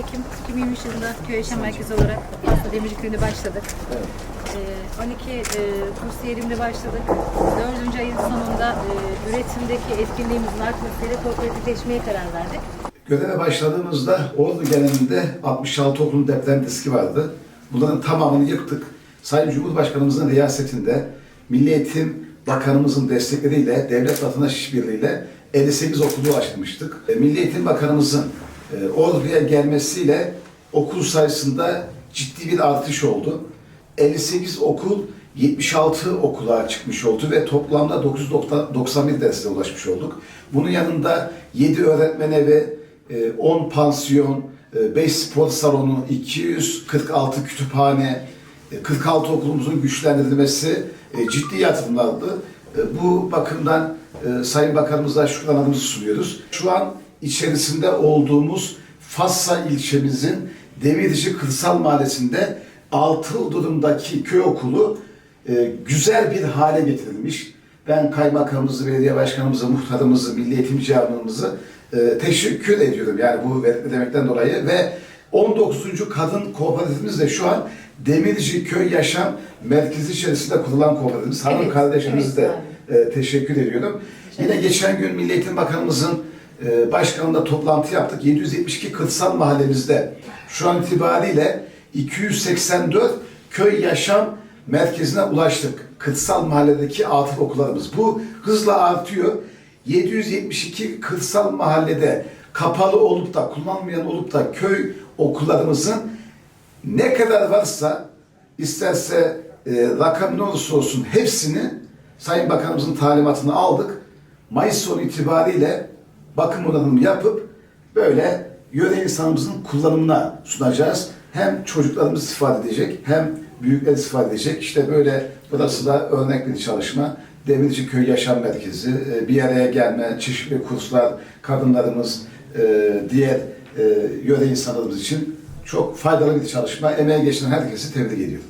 Ekim 2023 yılında köy yaşam merkezi olarak Aslı Demirci Köyü'nde başladık. Ee, 12 e, kursiyerimle başladık. 4. ayın sonunda e, üretimdeki etkinliğimizin artmasıyla kooperatifleşmeye karar verdik. Göreve başladığımızda Ordu genelinde 66 okulun deprem riski vardı. Bunların tamamını yıktık. Sayın Cumhurbaşkanımızın riyasetinde Milli Eğitim Bakanımızın destekleriyle, Devlet Vatandaş İşbirliği'yle 58 okulu açmıştık. Milli Eğitim Bakanımızın e, Ordu'ya gelmesiyle okul sayısında ciddi bir artış oldu. 58 okul 76 okula çıkmış oldu ve toplamda 991 derse ulaşmış olduk. Bunun yanında 7 öğretmen evi, e, 10 pansiyon, 5 spor salonu, 246 kütüphane, e, 46 okulumuzun güçlendirilmesi e, ciddi yatırımlardı. E, Bu bakımdan e, Sayın Bakanımıza şükranlarımızı sunuyoruz. Şu an içerisinde olduğumuz Fassa ilçemizin Demirci Kırsal Mahallesi'nde altı durumdaki köy okulu e, güzel bir hale getirilmiş. Ben kaymakamımızı, belediye başkanımızı, muhtarımızı, milli eğitim camiamızı e, teşekkür ediyorum. Yani bu demekten dolayı ve 19. kadın kooperatifimiz de şu an Demirci Köy Yaşam Merkezi içerisinde kurulan kooperatifimiz. Hanım Evet, kardeşimizi evet, de e, teşekkür ediyorum. Yine geçen gün Milli Eğitim Bakanımızın e, başkanında toplantı yaptık. 772 kırsal mahallemizde şu an itibariyle 284 köy yaşam merkezine ulaştık. Kırsal mahalledeki atıf okullarımız. Bu hızla artıyor. 772 kırsal mahallede kapalı olup da kullanmayan olup da köy okullarımızın ne kadar varsa isterse e, rakam ne olursa olsun hepsini Sayın Bakanımızın talimatını aldık. Mayıs sonu itibariyle bakım onarımı yapıp böyle yöre insanımızın kullanımına sunacağız. Hem çocuklarımız istifade edecek hem büyükler istifade edecek. İşte böyle burası da örnek bir çalışma. Demirci Köy Yaşam Merkezi, e, bir araya gelme, çeşitli kurslar, kadınlarımız, e, diğer e, yöre insanlarımız için çok faydalı bir çalışma. Emeğe geçen herkesi tebrik ediyorum.